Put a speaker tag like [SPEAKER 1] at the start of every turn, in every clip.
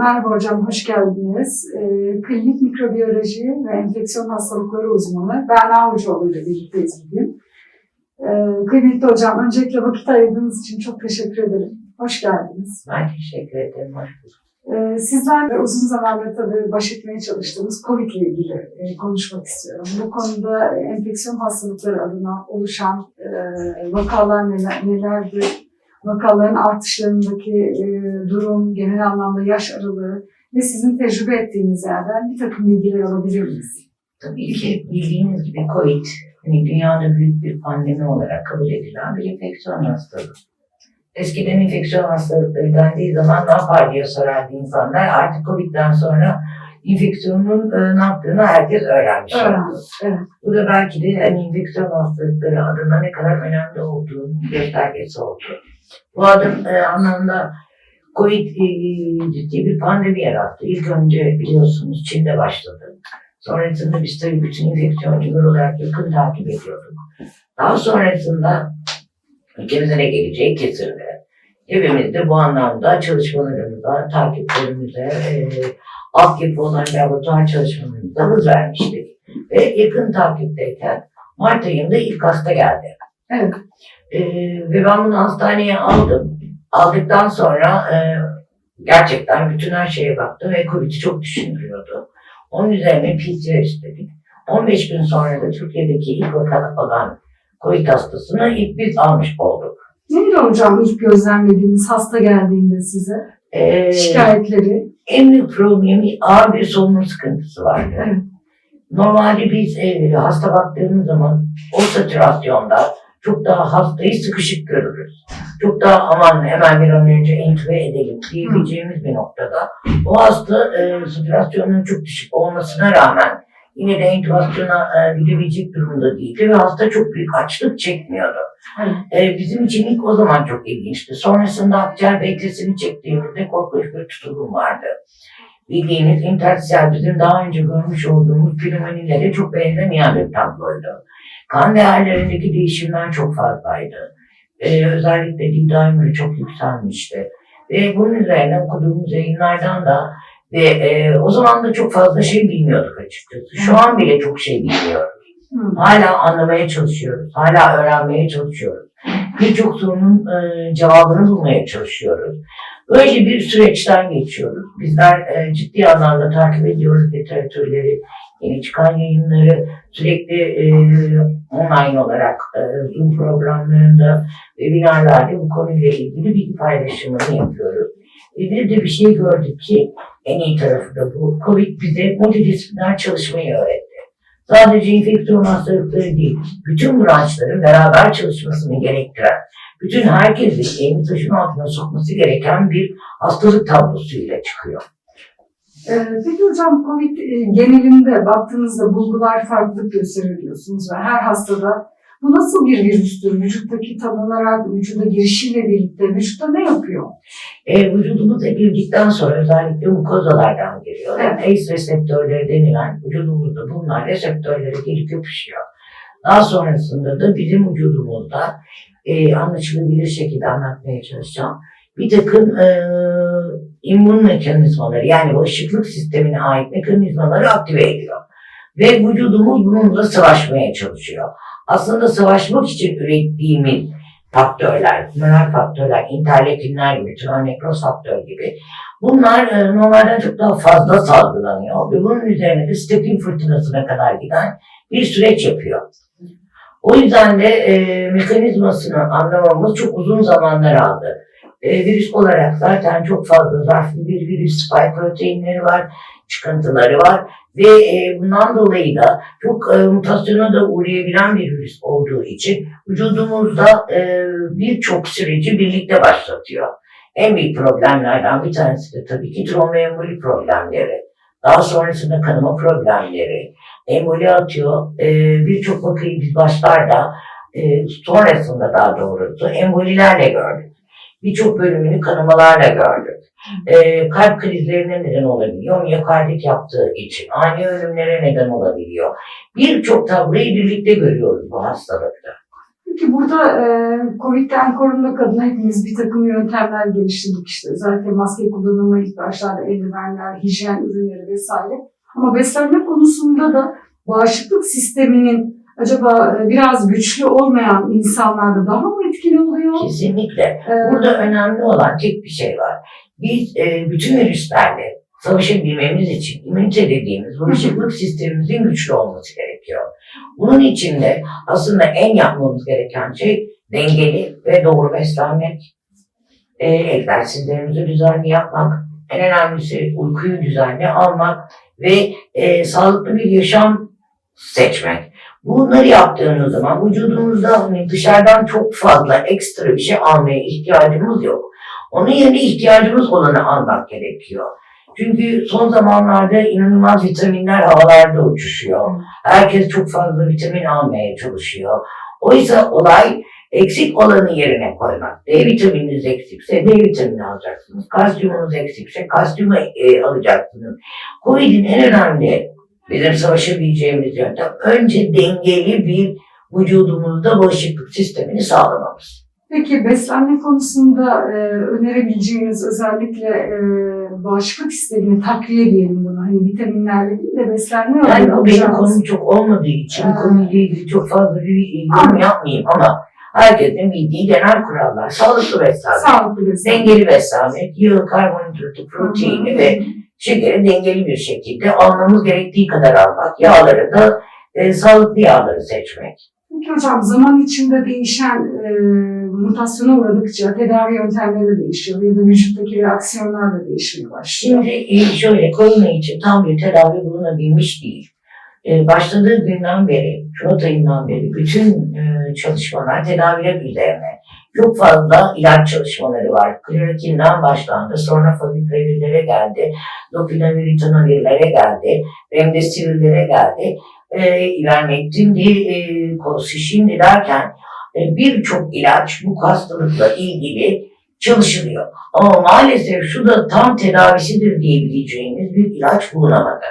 [SPEAKER 1] Merhaba hocam, hoş geldiniz. Ee, klinik mikrobiyoloji ve enfeksiyon hastalıkları uzmanı Berna Hocaoğlu ile birlikteyiz bugün. Ee, kıymetli hocam, öncelikle vakit ayırdığınız için çok teşekkür ederim. Hoş geldiniz.
[SPEAKER 2] Ben teşekkür ederim. Hoş bulduk.
[SPEAKER 1] Ee, sizlerle uzun zamandır tabii baş etmeye çalıştığımız COVID ile ilgili e, konuşmak istiyorum. Bu konuda enfeksiyon hastalıkları adına oluşan e, vakalar neler, nelerdir? Vakaların artışlarındaki e, durum, genel anlamda yaş aralığı ve sizin tecrübe ettiğiniz yerden bir takım bilgiler alabilir miyiz?
[SPEAKER 2] Tabii ki bildiğiniz gibi COVID, hani dünyada büyük bir pandemi olarak kabul edilen bir enfeksiyon hastalığı. Eskiden enfeksiyon hastalıkları dendiği zaman ne yapar diye sorardı insanlar. Artık COVID'den sonra enfeksiyonun e, ne yaptığını herkes öğrenmiş oldu.
[SPEAKER 1] Evet.
[SPEAKER 2] Bu da belki de hani enfeksiyon hastalıkları adına ne kadar önemli olduğunu göstergesi oldu. Bu adım e, anlamda COVID e, ciddi bir pandemi yarattı. İlk önce biliyorsunuz Çin'de başladı. Sonrasında biz tabii bütün enfeksiyoncular olarak yakın takip ediyorduk. Daha sonrasında ülkemize ne geleceği kesildi. Hepimiz de bu anlamda çalışmalarımıza, takiplerimize, e, altyapı olan laboratuvar çalışmalarımıza hız vermiştik. Ve yakın takipteyken Mart ayında ilk hasta geldi.
[SPEAKER 1] Evet.
[SPEAKER 2] Ee, ve ben bunu hastaneye aldım. Aldıktan sonra e, gerçekten bütün her şeye baktım ve COVID'i çok düşünülüyordu. Onun üzerine PCR istedik. 15 gün sonra da Türkiye'deki ilk vaka olan COVID hastasını ilk biz almış olduk.
[SPEAKER 1] Neydi hocam ilk gözlemlediğiniz hasta geldiğinde size?
[SPEAKER 2] Ee,
[SPEAKER 1] Şikayetleri?
[SPEAKER 2] en büyük problemi ağır bir solunum sıkıntısı vardı.
[SPEAKER 1] Evet.
[SPEAKER 2] Normalde biz e, hasta baktığımız zaman o satürasyonda çok daha hastayı sıkışık görürüz. Çok daha aman hemen bir an önce entübe edelim diyebileceğimiz bir noktada o hasta e, satürasyonun çok düşük olmasına rağmen yine de entübasyona e, gidebilecek durumda değildi ve hasta çok büyük açlık çekmiyordu. E, bizim için ilk o zaman çok ilginçti. Sonrasında akciğer BT'sini çektiğimizde korkunç bir tutulum vardı. Bildiğiniz interstitial bizim daha önce görmüş olduğumuz pneumonilere çok benzemeyen bir tabloydu. Kan değerlerindeki değişimler çok fazlaydı. E, özellikle D-dimer'ı çok yükselmişti. Ve bunun üzerine okuduğumuz yayınlardan da ve e, o zaman da çok fazla şey bilmiyorduk açıkçası. Şu an bile çok şey bilmiyoruz.
[SPEAKER 1] Hı.
[SPEAKER 2] Hala anlamaya çalışıyoruz. Hala öğrenmeye çalışıyoruz. Birçok sorunun e, cevabını bulmaya çalışıyoruz. Böyle bir süreçten geçiyoruz. Bizler e, ciddi anlamda takip ediyoruz literatürleri, yeni çıkan yayınları, sürekli e, online olarak e, Zoom programlarında, webinarlarda bu konuyla ilgili bilgi paylaşımını yapıyoruz. E, bir de bir şey gördük ki en iyi tarafı da bu. Covid bize multidisipliner çalışmayı öğretti. Sadece enfeksiyon hastalıkları değil, bütün branşların beraber çalışmasını gerektiren, bütün herkesin elini taşın altına sokması gereken bir hastalık tablosuyla çıkıyor.
[SPEAKER 1] Ee, Peki hocam COVID e, genelinde baktığınızda bulgular farklılık gösterir diyorsunuz ve her hastada bu nasıl bir virüstür? Vücuttaki tanınarak vücuda girişiyle birlikte vücutta ne yapıyor?
[SPEAKER 2] E, vücudumuza girdikten sonra özellikle mukozalardan giriyor.
[SPEAKER 1] Evet.
[SPEAKER 2] ACE reseptörleri denilen vücudumuzda bulunan reseptörlere gelip yapışıyor. Daha sonrasında da bizim vücudumuzda e, anlaşılabilir şekilde anlatmaya çalışacağım. Bir takım e, immün mekanizmaları yani bağışıklık sistemine ait mekanizmaları aktive ediyor. Ve vücudumuz bununla savaşmaya çalışıyor. Aslında savaşmak için ürettiğimiz faktörler, nöral faktörler, interleukinler gibi, tronekroz faktör gibi bunlar e, normalden çok daha fazla salgılanıyor ve bunun üzerine de stepin fırtınasına kadar giden bir süreç yapıyor. O yüzden de e, mekanizmasını anlamamız çok uzun zamanlar aldı. E, virüs olarak zaten çok fazla zarflı bir virüs, spike proteinleri var, çıkıntıları var ve e, bundan dolayı da çok e, mutasyona da uğrayabilen bir virüs olduğu için vücudumuzda e, birçok süreci birlikte başlatıyor. En büyük problemlerden bir tanesi de tabii ki tromboemboli problemleri. Daha sonrasında kanama problemleri, emboli atıyor. E, Birçok vakayı biz başlarda, e, sonrasında daha doğrusu embolilerle gördük. Birçok bölümünü kanamalarla gördük. E, kalp krizlerine neden olabiliyor, miyokardit yaptığı için, ani ölümlere neden olabiliyor. Birçok tabloyu birlikte görüyoruz bu hastalıkta.
[SPEAKER 1] Peki burada e, Covid'den korunmak adına hepimiz bir takım yöntemler geliştirdik işte. Özellikle maske kullanımı ilk başlarda eldivenler, hijyen ürünleri vesaire. Ama beslenme konusunda da bağışıklık sisteminin acaba e, biraz güçlü olmayan insanlarda daha mı etkili oluyor?
[SPEAKER 2] Kesinlikle.
[SPEAKER 1] E,
[SPEAKER 2] Burada önemli olan tek bir şey var. Biz e, bütün virüslerle savaşabilmemiz için immünite dediğimiz bağışıklık sistemimizin güçlü olması gerekiyor. Bunun için de aslında en yapmamız gereken şey dengeli ve doğru beslenmek, e, egzersizlerimizi düzenli yapmak, en önemlisi uykuyu düzenli almak ve e, sağlıklı bir yaşam seçmek. Bunları yaptığımız zaman vücudumuzda dışarıdan çok fazla ekstra bir şey almaya ihtiyacımız yok. Onun yerine ihtiyacımız olanı almak gerekiyor. Çünkü son zamanlarda inanılmaz vitaminler havalarda uçuşuyor. Herkes çok fazla vitamin almaya çalışıyor. Oysa olay eksik olanı yerine koymak. D vitamininiz eksikse D vitamini alacaksınız. Kalsiyumunuz eksikse kalsiyumu e, alacaksınız. Covid'in en önemli bizim savaşabileceğimiz yöntem önce dengeli bir vücudumuzda bağışıklık sistemini sağlamamız.
[SPEAKER 1] Peki beslenme konusunda e, önerebileceğiniz özellikle e, bağışıklık sistemini takviye diyelim buna. Hani vitaminlerle değil de beslenme
[SPEAKER 2] Yani
[SPEAKER 1] olarak
[SPEAKER 2] bu benim konum çok olmadığı için
[SPEAKER 1] Ha.
[SPEAKER 2] konuyla ilgili çok fazla bir yorum yapmayayım ama herkesin bildiği genel kurallar. Sağlıklı beslenme,
[SPEAKER 1] Sağlıklı beslenme.
[SPEAKER 2] dengeli beslenme, yağı, karbonhidratı, proteini ve şekeri dengeli bir şekilde almamız gerektiği kadar almak. Yağları da e, sağlıklı yağları seçmek.
[SPEAKER 1] Peki hocam zaman içinde değişen e, mutasyona uğradıkça tedavi yöntemleri de değişiyor ya da vücuttaki reaksiyonlar da değişmeye başlıyor.
[SPEAKER 2] Şimdi e, şöyle korona için tam bir tedavi bulunabilmiş değil. E, başladığı günden beri, Şubat ayından beri bütün e, çalışmalar tedaviler üzerine. Çok fazla ilaç çalışmaları var. Klorokinden başlandı, sonra favipiravillere geldi, dopinavir, geldi, remdesivirlere geldi. E, ivermektin, e, kolsişindi derken e, birçok ilaç bu hastalıkla ilgili çalışılıyor. Ama maalesef şu da tam tedavisidir diyebileceğimiz bir ilaç bulunamadı.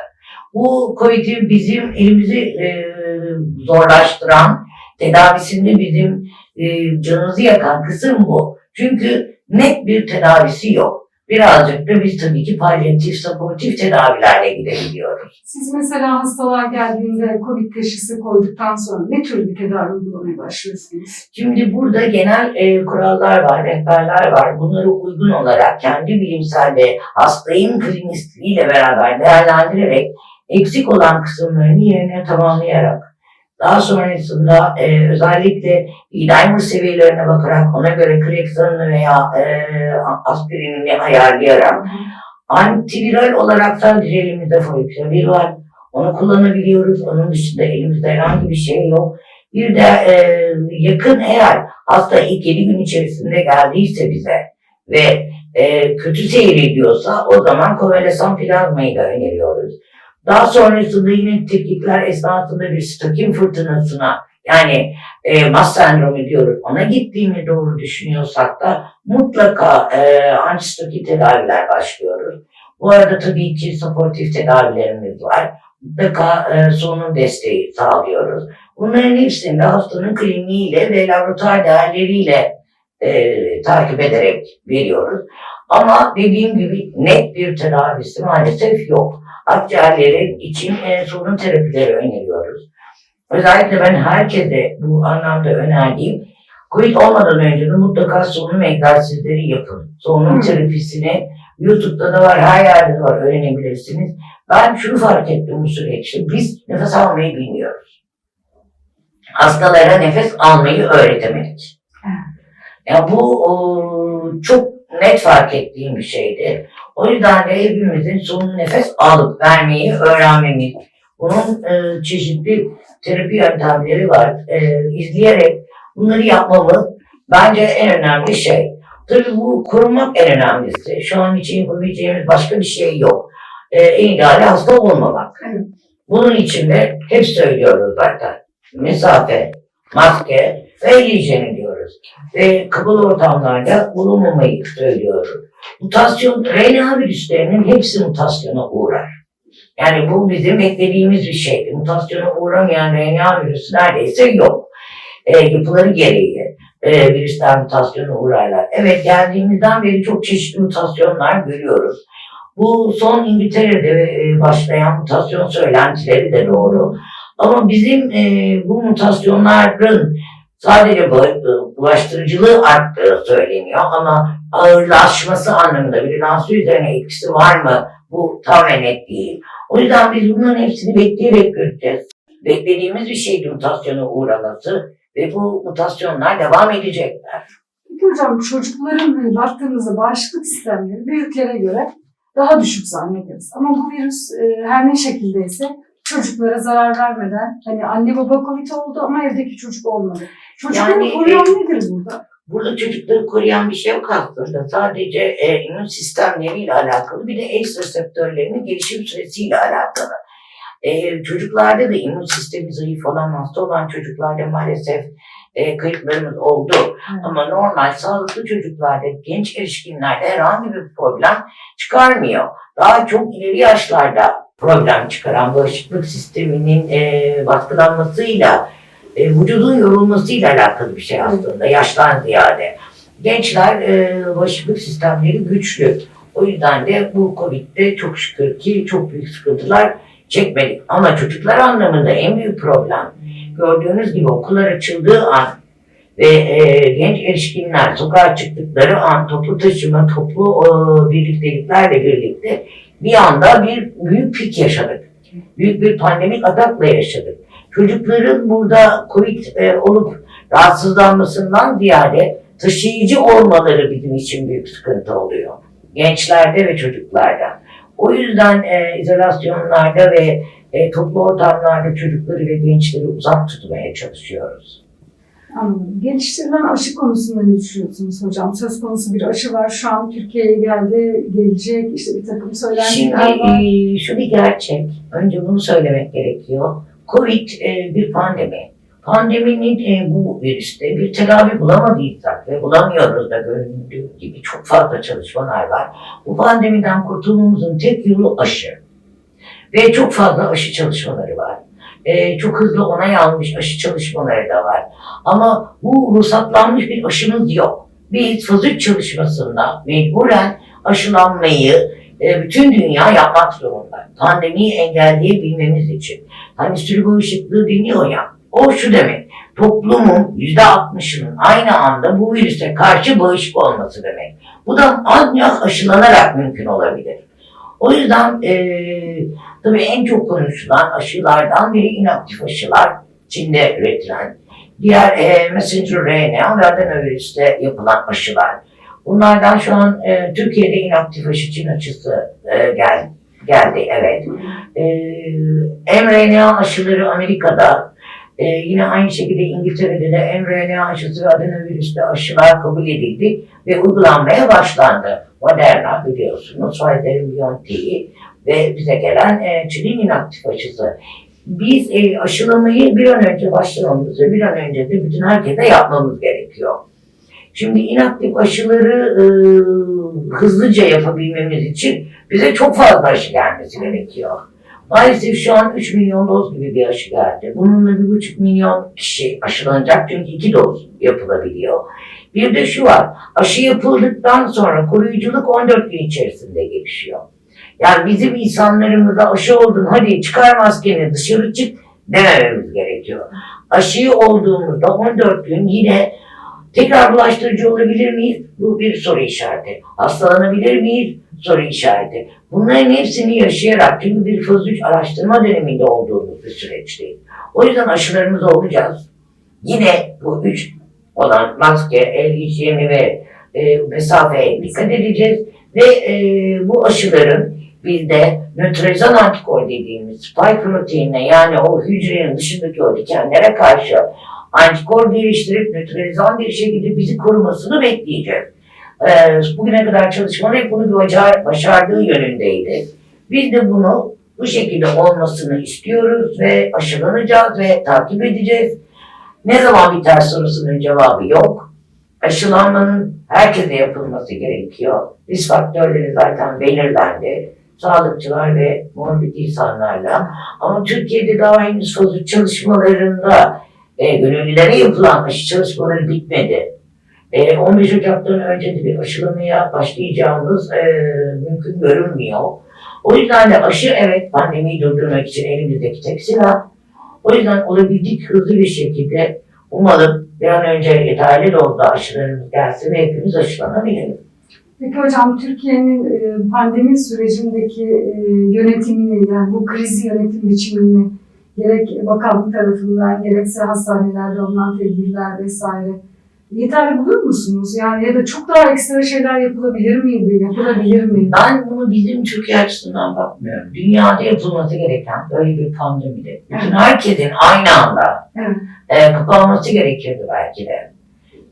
[SPEAKER 2] Bu COVID'i bizim elimizi e, zorlaştıran, tedavisinde bizim e, canımızı yakan kısım bu. Çünkü net bir tedavisi yok. Birazcık da biz tabii ki palyatif, supportif tedavilerle gidebiliyoruz.
[SPEAKER 1] Siz mesela hastalar geldiğinde COVID teşhisi koyduktan sonra ne tür bir tedavi uygulamaya başlıyorsunuz?
[SPEAKER 2] Şimdi burada genel e, kurallar var, rehberler var. Bunları uygun olarak kendi bilimsel ve hastayın klinistleriyle beraber değerlendirerek eksik olan kısımlarını yerine tamamlayarak daha sonrasında e, özellikle D-dimer seviyelerine bakarak ona göre Clexan'ını veya e, aspirinini ayarlayarak antiviral olarak sadece elimizde favipiravir var. Onu kullanabiliyoruz. Onun dışında elimizde herhangi bir şey yok. Bir de e, yakın eğer hasta ilk 7 gün içerisinde geldiyse bize ve e, kötü seyrediyorsa o zaman konvalesan plazmayı da öneriyoruz. Daha sonrasında yine tetkikler esnasında bir stakin fırtınasına yani e, MAS sendromu diyoruz. Ona gittiğini doğru düşünüyorsak da mutlaka e, antistakin tedaviler başlıyoruz. Bu arada tabii ki supportif tedavilerimiz var. Mutlaka e, solunum desteği sağlıyoruz. Bunların hepsini de hastanın kliniğiyle ve laboratuvar değerleriyle e, takip ederek veriyoruz. Ama dediğim gibi net bir tedavisi maalesef yok. Akciğerlerin için e, solunum terapileri öneriyoruz. Özellikle ben herkese bu anlamda önerdiğim COVID olmadan önce de mutlaka solunum egzersizleri yapın. Solunum
[SPEAKER 1] Hı.
[SPEAKER 2] terapisini YouTube'da da var, her yerde de var öğrenebilirsiniz. Ben şunu fark ettim bu süreçte. Biz nefes almayı bilmiyoruz. Hastalara nefes almayı öğretemedik. Ya bu o, çok net fark ettiğim bir şeydi. O yüzden de hepimizin solunum nefes alıp vermeyi öğrenmemiz. Bunun e, çeşitli terapi yöntemleri var. E, izleyerek bunları yapmamız bence en önemli şey. Tabii bu korumak en önemlisi. Şu an için yapabileceğimiz başka bir şey yok. E, en ideali hasta olmamak. Bunun için de hep söylüyoruz zaten. Mesafe, maske ve el hijyeni diyoruz. Ve kapalı ortamlarda bulunmamayı söylüyoruz. Mutasyon, RNA virüslerinin hepsi mutasyona uğrar. Yani bu bizim beklediğimiz bir şeydi. Mutasyona uğramayan RNA virüsü neredeyse yok. e, yapıları gereği e, virüsler mutasyona uğrarlar. Evet geldiğimizden beri çok çeşitli mutasyonlar görüyoruz. Bu son İngiltere'de e, başlayan mutasyon söylentileri de doğru. Ama bizim e, bu mutasyonların sadece bu- bulaştırıcılığı arttığı söyleniyor ama ağırlaşması anlamında virülansı üzerine etkisi var mı? Bu tamamen net değil. O yüzden biz bunların hepsini bekleyerek göreceğiz. Beklediğimiz bir şeydi mutasyona uğraması ve bu mutasyonlar devam edecekler.
[SPEAKER 1] Peki hocam çocukların baktığımızda bağışıklık sistemleri büyüklere göre daha düşük zannederiz. Ama bu virüs e, her ne şekildeyse çocuklara zarar vermeden hani anne baba Covid oldu ama evdeki çocuk olmadı. Çocukları
[SPEAKER 2] Yani,
[SPEAKER 1] koruyan nedir burada?
[SPEAKER 2] Burada çocukları koruyan bir şey yok aslında. Sadece e, immün sistemleriyle alakalı bir de X reseptörlerinin gelişim süresiyle alakalı. E, çocuklarda da immün sistemi zayıf olan, hasta olan çocuklarda maalesef e, kayıplarımız oldu. Ama normal sağlıklı çocuklarda, genç erişkinlerde herhangi bir problem çıkarmıyor. Daha çok ileri yaşlarda problem çıkaran bağışıklık sisteminin e, baskılanmasıyla, e, vücudun yorulmasıyla alakalı bir şey aslında yaştan ziyade. Gençler e, bağışıklık sistemleri güçlü. O yüzden de bu Covid'de çok şükür ki çok büyük sıkıntılar çekmedik. Ama çocuklar anlamında en büyük problem gördüğünüz gibi okullar açıldığı an ve e, genç erişkinler sokağa çıktıkları an toplu taşıma, toplu e, birlikteliklerle birlikte bir anda bir büyük pik yaşadık. Büyük bir pandemik atakla yaşadık. Çocukların burada Covid e, olup rahatsızlanmasından ziyade taşıyıcı olmaları bizim için büyük sıkıntı oluyor. Gençlerde ve çocuklarda. O yüzden e, izolasyonlarda ve e, toplu ortamlarda çocukları ve gençleri uzak tutmaya çalışıyoruz.
[SPEAKER 1] Anladım. Geliştirilen aşı konusunda ne düşünüyorsunuz hocam? Söz konusu bir aşı var. Şu an Türkiye'ye geldi, gelecek. İşte bir takım
[SPEAKER 2] Şimdi
[SPEAKER 1] söylentiler var.
[SPEAKER 2] e, şu bir gerçek. Önce bunu söylemek gerekiyor. Covid e, bir pandemi. Pandeminin e, bu virüste bir tedavi bulamadıysak ve bulamıyoruz da göründüğü gibi çok fazla çalışmalar var. Bu pandemiden kurtulmamızın tek yolu aşı. Ve çok fazla aşı çalışmaları var. E, çok hızlı onay almış aşı çalışmaları da var. Ama bu ruhsatlanmış bir aşımız yok. Biz faz 3 çalışmasında mecburen aşılanmayı e, bütün dünya yapmak zorunda. Pandemiyi engelleyebilmemiz için. Hani sürü bağışıklığı deniyor ya. O şu demek. Toplumun yüzde altmışının aynı anda bu virüse karşı bağışık olması demek. Bu da ancak aşılanarak mümkün olabilir. O yüzden e, tabii en çok konuşulan aşılardan biri inaktif aşılar. Çin'de üretilen. Diğer e, messenger RNA ve adenovirüste yapılan aşılar. Bunlardan şu an e, Türkiye'de inaktif aşı Çin aşısı e, gel, geldi. Evet. E, mRNA aşıları Amerika'da e, yine aynı şekilde İngiltere'de de mRNA aşısı ve adenovirüste aşılar kabul edildi ve uygulanmaya başlandı. Moderna biliyorsunuz, Pfizer'in BioNTech'i ve bize gelen e, Çin'in inaktif aşısı. Biz e, aşılamayı bir an önce başlamamız ve bir an önce de bütün herkese yapmamız gerekiyor. Şimdi inaktif aşıları e, hızlıca yapabilmemiz için bize çok fazla aşı gelmesi gerekiyor. Maalesef şu an 3 milyon doz gibi bir aşı geldi. Bununla 1,5 milyon kişi aşılanacak çünkü 2 doz yapılabiliyor. Bir de şu var, aşı yapıldıktan sonra koruyuculuk 14 gün içerisinde gelişiyor. Yani bizim insanlarımıza aşı oldun hadi çıkar maskeni dışarı çık demememiz gerekiyor. Aşıyı olduğumuzda 14 gün yine tekrar bulaştırıcı olabilir miyiz? Bu bir soru işareti. Hastalanabilir miyiz? Soru işareti. Bunların hepsini yaşayarak çünkü bir faz 3 araştırma döneminde olduğumuz bir süreçteyiz. O yüzden aşılarımız olacağız. Yine bu üç olan maske, el hijyeni ve e, mesafeye dikkat edeceğiz. Ve e, bu aşıların bizde nötralizan antikor dediğimiz spike proteinine yani o hücrenin dışındaki o dikenlere karşı antikor geliştirip nötralizan bir şekilde bizi korumasını bekleyeceğiz. Ee, bugüne kadar çalışmalar hep bunu başar- başardığı yönündeydi. Biz de bunu bu şekilde olmasını istiyoruz ve aşılanacağız ve takip edeceğiz. Ne zaman biter sorusunun cevabı yok. Aşılanmanın herkese yapılması gerekiyor. Risk faktörleri zaten belirlendi. Sağlıkçılar ve morbid insanlarla. Ama Türkiye'de daha henüz çalışmalarında E, gönüllülere yapılan aşı çalışmaları bitmedi. E, 15 Ocak'tan önce de bir aşılamaya başlayacağımız e, mümkün görünmüyor. O yüzden de aşı evet pandemiyi durdurmak için elimizdeki tek silah. O yüzden olabildik hızlı bir şekilde umalım bir an önce yeterli dozda aşılarımız gelsin ve hepimiz aşılanabiliriz.
[SPEAKER 1] Peki hocam Türkiye'nin e, pandemi sürecindeki e, yönetimini yani bu kriz yönetim biçimini gerek bakanlık tarafından gerekse hastanelerde alınan tedbirler vesaire yeterli bulur musunuz? Yani ya da çok daha ekstra şeyler yapılabilir miydi? Yapılabilir mi?
[SPEAKER 2] Ben bunu bizim Türkiye açısından bakmıyorum. Dünyada yapılması gereken böyle bir pandemide bütün herkesin aynı anda
[SPEAKER 1] Evet.
[SPEAKER 2] e, kapanması gerekirdi belki de.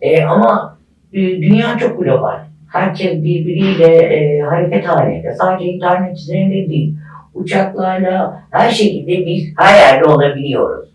[SPEAKER 2] E, ama e, dünya çok global. Herkes birbiriyle e, hareket halinde. Sadece internet üzerinde değil. Uçaklarla her şekilde biz her yerde olabiliyoruz.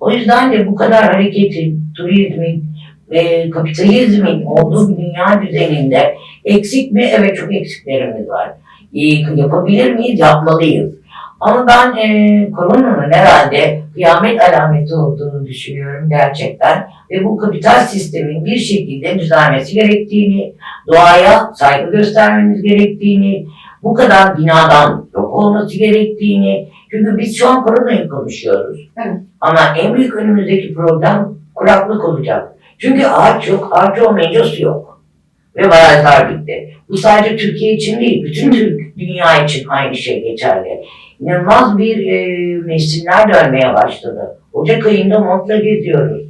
[SPEAKER 2] O yüzden de bu kadar hareketin, turizmin, e, kapitalizmin olduğu bir dünya düzeninde eksik mi? Evet çok eksiklerimiz var. E, yapabilir miyiz? Yapmalıyız. Ama ben e, koronanın herhalde kıyamet alameti olduğunu düşünüyorum gerçekten. Ve bu kapital sistemin bir şekilde düzelmesi gerektiğini, doğaya saygı göstermemiz gerektiğini, bu kadar binadan yok olması gerektiğini. Çünkü biz şu an koronayı konuşuyoruz.
[SPEAKER 1] Evet.
[SPEAKER 2] Ama en büyük önümüzdeki problem kuraklık olacak. Çünkü ağaç yok, ağaç olmayınca su yok. Ve barajlar bitti. Bu sadece Türkiye için değil, bütün Türk dünya için aynı şey geçerli. İnanılmaz bir e, mevsimler dönmeye başladı. Ocak ayında montla geziyoruz.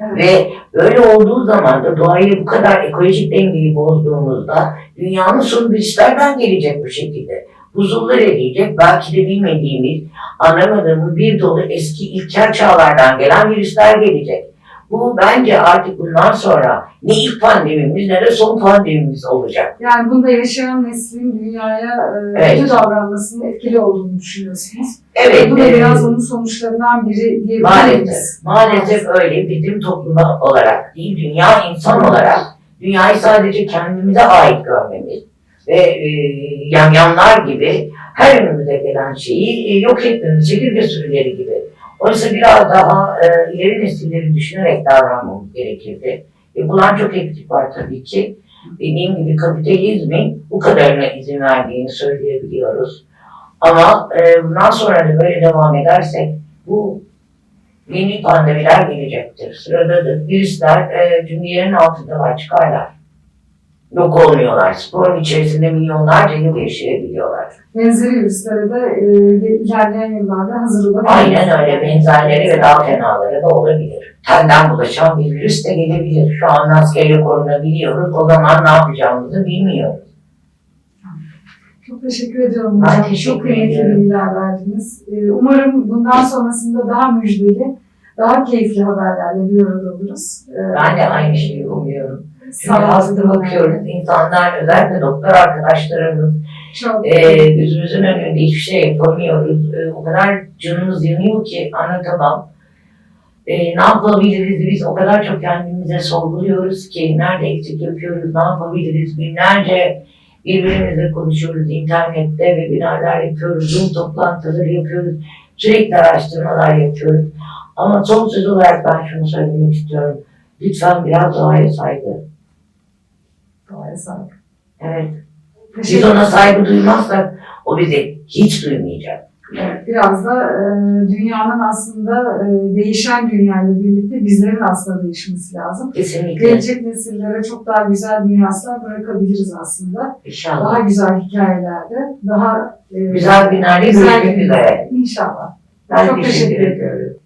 [SPEAKER 1] Evet.
[SPEAKER 2] Ve öyle olduğu zaman da doğayı bu kadar ekolojik dengeyi bozduğumuzda dünyanın sonu virüslerden gelecek bu şekilde. Buzullar eriyecek, belki de bilmediğimiz, anlamadığımız bir dolu eski ilkel çağlardan gelen virüsler gelecek. Bu bence artık bundan sonra ne ilk pandemimiz ne de son pandemimiz olacak.
[SPEAKER 1] Yani bunda yaşayan neslin dünyaya e,
[SPEAKER 2] Evet.
[SPEAKER 1] kötü davranmasının etkili olduğunu düşünüyorsunuz.
[SPEAKER 2] Evet,
[SPEAKER 1] Bu da
[SPEAKER 2] e,
[SPEAKER 1] biraz onun sonuçlarından biri diyebilir
[SPEAKER 2] Maalesef, maalesef öyle bizim toplum olarak değil, dünya insan olarak dünyayı sadece kendimize ait görmemiz ve e, yamyamlar gibi her önümüze gelen şeyi e, yok etmemiz, çekirge sürüleri gibi. Oysa biraz daha e, ileri nesilleri düşünerek davranmamız gerekirdi. Yapılan çok eksik var tabii ki. Dediğim gibi kapitalizmin bu kadarına izin verdiğini söyleyebiliyoruz. Ama e, bundan sonra da böyle devam edersek bu yeni pandemiler gelecektir. Sıradadır. Virüsler e, çünkü yerin altında var çıkarlar. Yok olmuyorlar. Sporun içerisinde milyonlarca yıl yaşayabiliyorlar.
[SPEAKER 1] Benzeri virüslere de e, ilerleyen yıllarda hazır.
[SPEAKER 2] Aynen öyle. Benzerleri ve daha fenaları da olabilir. Tenden bulaşan bir virüs de gelebilir. Şu an maskeyle korunabiliyoruz. O zaman ne yapacağımızı bilmiyoruz.
[SPEAKER 1] Çok teşekkür ediyorum
[SPEAKER 2] Ben
[SPEAKER 1] hocam.
[SPEAKER 2] teşekkür
[SPEAKER 1] Çok kıymetli bilgiler verdiniz. Ee, Umarım bundan sonrasında daha müjdeli, daha keyifli haberlerle bir arada oluruz. Ee,
[SPEAKER 2] Ben de aynı şeyi umuyorum. Çünkü hasta bakıyoruz. İnsanlar özellikle doktor arkadaşlarımız
[SPEAKER 1] Çok
[SPEAKER 2] Ee, gözümüzün önünde hiçbir şey yapamıyoruz. Ee, o kadar canımız yanıyor ki anlatamam. Ee, ne yapabiliriz? Biz o kadar çok kendimize sorguluyoruz ki nerede eksik yapıyoruz, ne yapabiliriz? Günlerce birbirimizle konuşuyoruz internette, webinarlar yapıyoruz, Zoom toplantıları yapıyoruz, sürekli araştırmalar yapıyoruz. Ama son söz olarak ben şunu söylemek istiyorum. Lütfen biraz doğaya saygı.
[SPEAKER 1] Doğaya sağlık.
[SPEAKER 2] Evet. Biz ona saygı duymazsak o bizi hiç duymayacak.
[SPEAKER 1] Biraz da e, dünyanın aslında e, değişen dünyayla birlikte bizlerin aslında değişmesi lazım.
[SPEAKER 2] Kesinlikle.
[SPEAKER 1] Gelecek nesillere çok daha güzel miraslar bırakabiliriz aslında.
[SPEAKER 2] İnşallah.
[SPEAKER 1] Daha güzel hikayelerde, daha e,
[SPEAKER 2] Güzel günlerde
[SPEAKER 1] güzel
[SPEAKER 2] üzere.
[SPEAKER 1] İnşallah.
[SPEAKER 2] Ben
[SPEAKER 1] Çok
[SPEAKER 2] teşekkür
[SPEAKER 1] teşekkür
[SPEAKER 2] ediyorum.